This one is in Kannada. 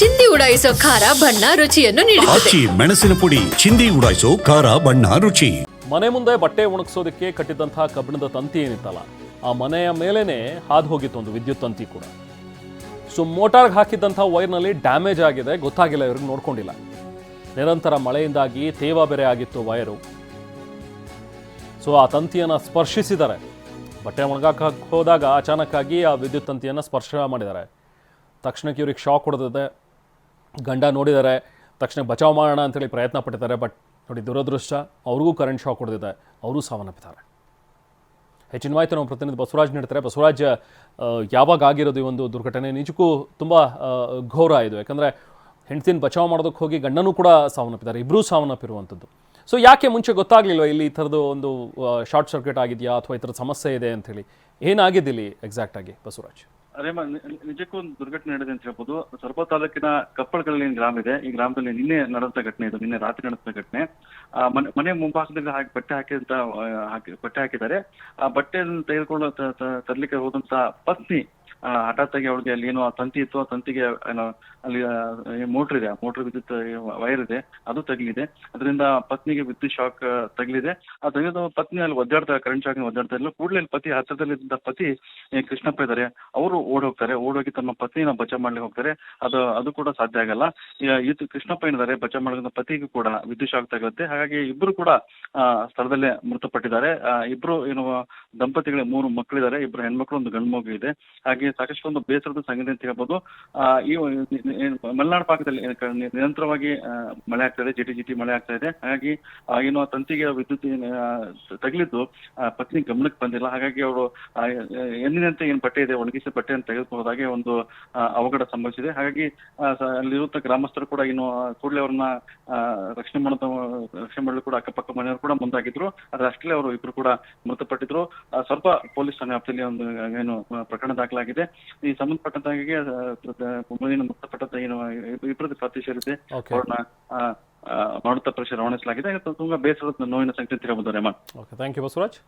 ಚಿಂದಿ ಉಡಾಯಿಸೋ ಖಾರ ಬಣ್ಣ ರುಚಿಯನ್ನು ನೀಡುತ್ತದೆ. ಆಚಿ ಮೆಣಸಿನ ಪುಡಿ ಚಿಂದಿ ಉಡಾಯಿಸೋ ಖಾರ ಬಣ್ಣ ರುಚಿ. ಮನೆ ಮುಂದೆ ಬಟ್ಟೆ ಒಣಗಿಸೋದಕ್ಕೆ ಕಟ್ಟಿದಂತಹ ಕಬ್ಬಿಣದ ತಂತಿ ಏನಿತ್ತಲ್ಲ ಆ ಮನೆಯ ಮೇಲೇನೆ ಹಾದು ಹೋಗಿತ್ತು ಒಂದು ವಿದ್ಯುತ್ ತಂತಿ ಕೂಡ. ಸೊ ಮೋಟಾರ್ಗೆ ಹಾಕಿದ್ದಂಥ ವೈರ್ನಲ್ಲಿ ಡ್ಯಾಮೇಜ್ ಆಗಿದೆ ಗೊತ್ತಾಗಿಲ್ಲ ಇವ್ರಿಗೆ ನೋಡ್ಕೊಂಡಿಲ್ಲ. ನಿರಂತರ ಮಳೆಯಿಂದಾಗಿ ತೇವ ಬೇರೆ ಆಗಿತ್ತು ವೈರು. ಸೊ ಆ ತಂತಿಯನ್ನು ಸ್ಪರ್ಶಿಸಿದ್ದಾರೆ. ಬಟ್ಟೆ ಒಣಗಾಕ ಹೋದಾಗ ಅಚಾನಕ್ಕಾಗಿ ಆ ವಿದ್ಯುತ್ ತಂತಿಯನ್ನು ಸ್ಪರ್ಶ ಮಾಡಿದ್ದಾರೆ. ತಕ್ಷಣಕ್ಕೆ ಇವ್ರಿಗೆ ಶಾಕ್ ಹೊಡೆದಿದೆ. ಗಂಡ ನೋಡಿದ್ದಾರೆ ತಕ್ಷಣ ಬಚಾವ್ ಮಾಡೋಣ ಅಂತೇಳಿ ಪ್ರಯತ್ನ ಪಟ್ಟಿದ್ದಾರೆ, ಬಟ್ ನೋಡಿ ದುರದೃಷ್ಟ, ಅವ್ರಿಗೂ ಕರೆಂಟ್ ಶಾಕ್ ಹೊಡೆದಿದೆ, ಅವರು ಸಾವನ್ನಪ್ಪಿದ್ದಾರೆ. ಹೆಚ್ಚಿನ ಮಾಹಿತಿ ನಮ್ಮ ಪ್ರತಿನಿಧಿ ಬಸವರಾಜ್ ನೀಡ್ತಾರೆ. ಬಸವರಾಜ್ ಯಾವಾಗ ಆಗಿರೋದು ಈ ಒಂದು ದುರ್ಘಟನೆ? ನಿಜಕ್ಕೂ ತುಂಬ ಘೋರ ಇದು. ಯಾಕಂದರೆ ಹೆಂಡ್ತಿನ ಬಚಾವ್ ಮಾಡೋದಕ್ಕೆ ಹೋಗಿ ಗಂಡನೂ ಕೂಡ ಸಾವನ್ನಪ್ಪಿದ್ದಾರೆ ಇಬ್ಬರೂ ಸಾವನ್ನಪ್ಪಿರುವಂಥದ್ದು. ಸೊ ಯಾಕೆ ಮುಂಚೆ ಗೊತ್ತಾಗಲಿಲ್ಲ ಇಲ್ಲಿ ಈ ಥರದ್ದು ಒಂದು ಶಾರ್ಟ್ ಸರ್ಕ್ಯೂಟ್ ಆಗಿದೆಯಾ ಅಥವಾ ಈ ಥರದ ಸಮಸ್ಯೆ ಇದೆ ಅಂಥೇಳಿ ಏನಾಗಿದೆ ಇಲ್ಲಿ ಎಕ್ಸಾಕ್ಟ್ ಆಗಿ ಬಸವರಾಜ್? ಅದೇ ಮ- ನಿ- ನಿಜಕ್ಕೂ ಒಂದು ದುರ್ಘಟನೆ ನಡೆದಿದೆ ಅಂತ ಹೇಳ್ಬೋದು. ಸೊರಬ ತಾಲೂಕಿನ ಕಪ್ಪಳಗಳಲ್ಲಿ ಏನು ಗ್ರಾಮ ಇದೆ ಈ ಗ್ರಾಮದಲ್ಲಿ ನಿನ್ನೆ ನಡೆದ ಘಟನೆ ಇದು. ನಿನ್ನೆ ರಾತ್ರಿ ನಡೆದ ಘಟನೆ. ಆ, ಮನೆ ಮುಂಭಾಗದಲ್ಲಿ ಹಾಕಿ, ಬಟ್ಟೆ ಹಾಕಿದಂತ ಹಾಕಿ, ಬಟ್ಟೆ ಹಾಕಿದ್ದಾರೆ. ಆ, ಬಟ್ಟೆಯನ್ನು ತೆಗೆದುಕೊಂಡು ತರ್ಲಿಕ್ಕೆ ಹೋದಂತ ಪತ್ನಿ ಹಠಾತ್ ಆಗಿ ಅವಳಿಗೆ ಅಲ್ಲಿ ಏನೋ ಆ ತಂತಿ ಇತ್ತು ಆ ತಂತಿಗೆ ಅಲ್ಲಿ ಮೋಟರ್ ಇದೆ ಮೋಟರ್ ವಿದ್ಯುತ್ ವೈರ್ ಇದೆ ಅದು ತಗಲಿದೆ. ಅದರಿಂದ ಪತ್ನಿಗೆ ವಿದ್ಯುತ್ ಶಾಕ್ ತಗಲಿದೆ. ಆ ತೆಗೆದು ಪತ್ನಿ ಅಲ್ಲಿ ಒದ್ದಾಡ್ತಾ ಕರೆಂಟ್ ಶಾಕ್ ಒದ್ದಾಡ್ತಾ ಇರಲಿಲ್ಲ ಕೂಡಲೇ ಪತಿ ಹತ್ತಿರದಲ್ಲಿದ್ದ ಪತಿ ಕೃಷ್ಣಪ್ಪ ಇದ್ದಾರೆ. ಅವರು ಓಡ್ ಹೋಗ್ತಾರೆ ಓಡೋಗಿ ತಮ್ಮ ಪತ್ನಿನ ಬಚಾವ್ ಮಾಡ್ಲಿಕ್ಕೆ ಹೋಗ್ತಾರೆ. ಅದು ಅದು ಕೂಡ ಸಾಧ್ಯ ಆಗಲ್ಲ. ಈತ ಕೃಷ್ಣಪ್ಪ ಏನಿದ್ದಾರೆ ಬಚಾವ್ ಮಾಡಿದ ಪತಿಗೂ ಕೂಡ ವಿದ್ಯುತ್ ಶಾಕ್ ತಗಲುತ್ತೆ ಹಾಗಾಗಿ ಇಬ್ರು ಕೂಡ ಆ, ಸ್ಥಳದಲ್ಲೇ ಮೃತಪಟ್ಟಿದ್ದಾರೆ. ಆ, ಇಬ್ರು ಏನು ದಂಪತಿಗಳ ಮೂರು ಮಕ್ಕಳಿದ್ದಾರೆ ಇಬ್ರು ಹೆಣ್ಮಕ್ಳು ಒಂದು ಗಂಡು ಮಗು ಇದೆ. ಹಾಗೆ ಸಾಕಷ್ಟು ಒಂದು ಬೇಸರದ ಸಂಗತಿ ಅಂತ ಹೇಳ್ಬೋದು. ಆ, ಈ ಮಲೆನಾಡು ಭಾಗದಲ್ಲಿ ಏನು ನಿರಂತರವಾಗಿ ಮಳೆ ಆಗ್ತಾ ಇದೆ ಜಿಟಿ ಜಿಟಿ ಮಳೆ ಆಗ್ತಾ ಇದೆ. ಹಾಗಾಗಿ ಏನು ತಂತಿಗೆ ವಿದ್ಯುತ್ ಏನು, ತಗಲಿದ್ದು ಪತ್ನಿ ಗಮನಕ್ಕೆ ಬಂದಿಲ್ಲ. ಹಾಗಾಗಿ ಅವರು ಎಂದಿನಂತೆ ಏನು ಬಟ್ಟೆ ಇದೆ ಒಣಗಿಸಿ ಬಟ್ಟೆಯನ್ನು ತೆಗೆದುಕೊಳ್ಳೋದಾಗೆ ಒಂದು ಅವಘಡ ಸಂಭವಿಸಿದೆ. ಹಾಗಾಗಿ ಅಲ್ಲಿರುವಂತ ಗ್ರಾಮಸ್ಥರು ಕೂಡ ಇನ್ನು ಕೂಡಲೇ ಅವ್ರನ್ನ ರಕ್ಷಣೆ ಮಾಡ ರಕ್ಷಣೆ ಮಾಡಲು ಕೂಡ ಅಕ್ಕಪಕ್ಕ ಮನೆಯವರು ಕೂಡ ಮುಂದಾಗಿದ್ರು. ಆದ್ರೆ ಅಷ್ಟೇ ಅವರು ಇಬ್ರು ಕೂಡ ಮೃತಪಟ್ಟಿದ್ರು. ಸ್ವಲ್ಪ ಪೊಲೀಸ್ ಠಾಣೆ ಒಂದು ಏನು ಪ್ರಕರಣ ದಾಖಲಾಗಿದೆ. ಈ ಸಂಬಂಧಪಟ್ಟಂತ ಹಾಗೆ ಆ, ಮುಂದಿನ ಮೃತಪಟ್ಟಂತ ಏನು ಇಬ್ಬರದ್ದು. ಅವ್ರನ್ನ ಆ, ಆ, ಪರೀಕ್ಷೆ ರವಾನಿಸಲಾಗಿದೆ. ತುಂಬಾ ಬೇಸರದ ನೋವಿನ ಸಂಖ್ಯೆ ತಿರಬಹುದು ರೇಮನ್ ಓಕೆ ಥ್ಯಾಂಕ್ ಯು ಬಸವರಾಜ್.